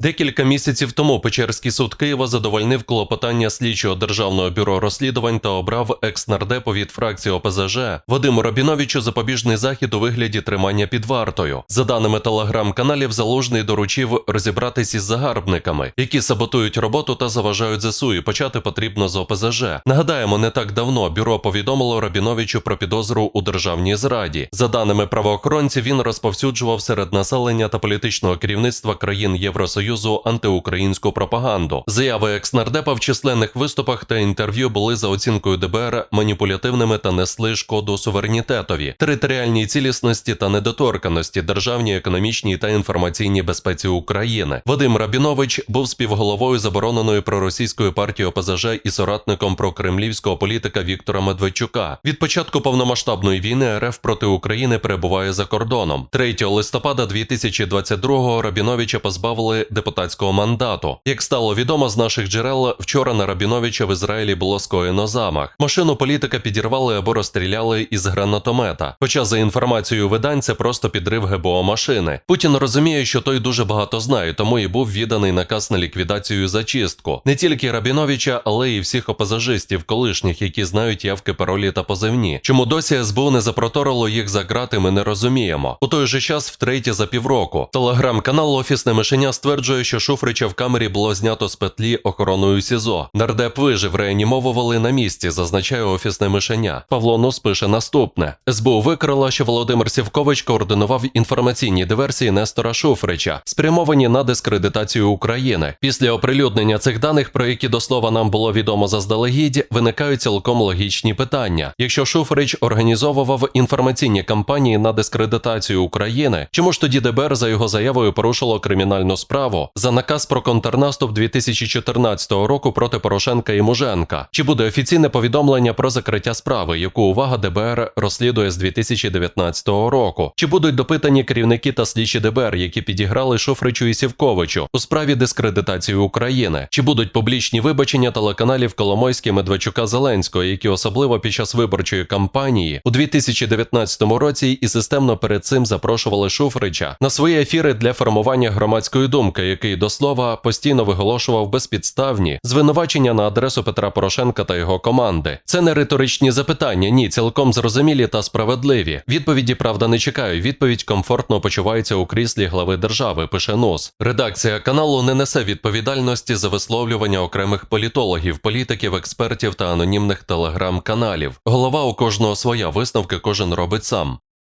Декілька місяців тому Печерський суд Києва задовольнив клопотання слідчого державного бюро розслідувань та обрав екс-нардепу від фракції ОПЗЖ Вадиму Рабіновичу запобіжний захід у вигляді тримання під вартою. За даними телеграм-каналів, залужний доручив розібратись із загарбниками, які саботують роботу та заважають ЗСУ, і почати потрібно з ОПЗЖ. Нагадаємо, не так давно бюро повідомило Рабіновичу про підозру у державній зраді. За даними правоохоронців, він розповсюджував серед населення та політичного керівництва країн Євросоюзу антиукраїнську пропаганду. Заяви екснардепа в численних виступах та інтерв'ю були за оцінкою ДБР маніпулятивними та несли шкоду суверенітетові, територіальній цілісності та недоторканості, державній, економічній та інформаційній безпеці України. Вадим Рабінович був співголовою забороненої проросійської партії ОПЗЖ і соратником прокремлівського політика Віктора Медведчука. Від початку повномасштабної війни РФ проти України перебуває за кордоном. 3 листопада 2022-го Рабіновича позбавили депутатського мандату. Як стало відомо з наших джерел, вчора на Рабіновича в Ізраїлі було скоєно замах. Машину політика підірвали або розстріляли із гранатомета. Хоча за інформацією видань це просто підрив ГБО машини. Путін розуміє, що той дуже багато знає, тому і був відданий наказ на ліквідацію зачистку. Не тільки Рабіновича, але й всіх опозажистів, колишніх, які знають явки паролі та позивні. Чому досі СБУ не запроторило їх за грати, ми не розуміємо. У той же час, втретє за півроку, телеграм-канал Офісне мишеня стверджує, що Шуфрича в камері було знято з петлі охороною СІЗО. Нардеп вижив, реанімовували на місці, зазначає офісне мишеня. Павло Нус пише наступне: СБУ викрила, що Володимир Сівкович координував інформаційні диверсії Нестора Шуфрича, спрямовані на дискредитацію України. Після оприлюднення цих даних, про які до слова нам було відомо заздалегідь, виникають цілком логічні питання. Якщо Шуфрич організовував інформаційні кампанії на дискредитацію України, чому ж тоді ДБР за його заявою порушило кримінальну справу за наказ про контрнаступ 2014 року проти Порошенка і Муженка? Чи буде офіційне повідомлення про закриття справи, яку увага ДБР розслідує з 2019 року? Чи будуть допитані керівники та слідчі ДБР, які підіграли Шуфричу і Сівковичу у справі дискредитації України? Чи будуть публічні вибачення телеканалів Коломойський, Медведчука Зеленського, які особливо під час виборчої кампанії у 2019 році і системно перед цим запрошували Шуфрича на свої ефіри для формування громадської думки, який до слова постійно виголошував безпідставні звинувачення на адресу Петра Порошенка та його команди? Це не риторичні запитання, ні, цілком зрозумілі та справедливі. Відповіді правда не чекаю. Відповідь комфортно почувається у кріслі глави держави. Пише НОС. Редакція каналу не несе відповідальності за висловлювання окремих політологів, політиків, експертів та анонімних телеграм-каналів. Голова у кожного своя висновки кожен робить сам.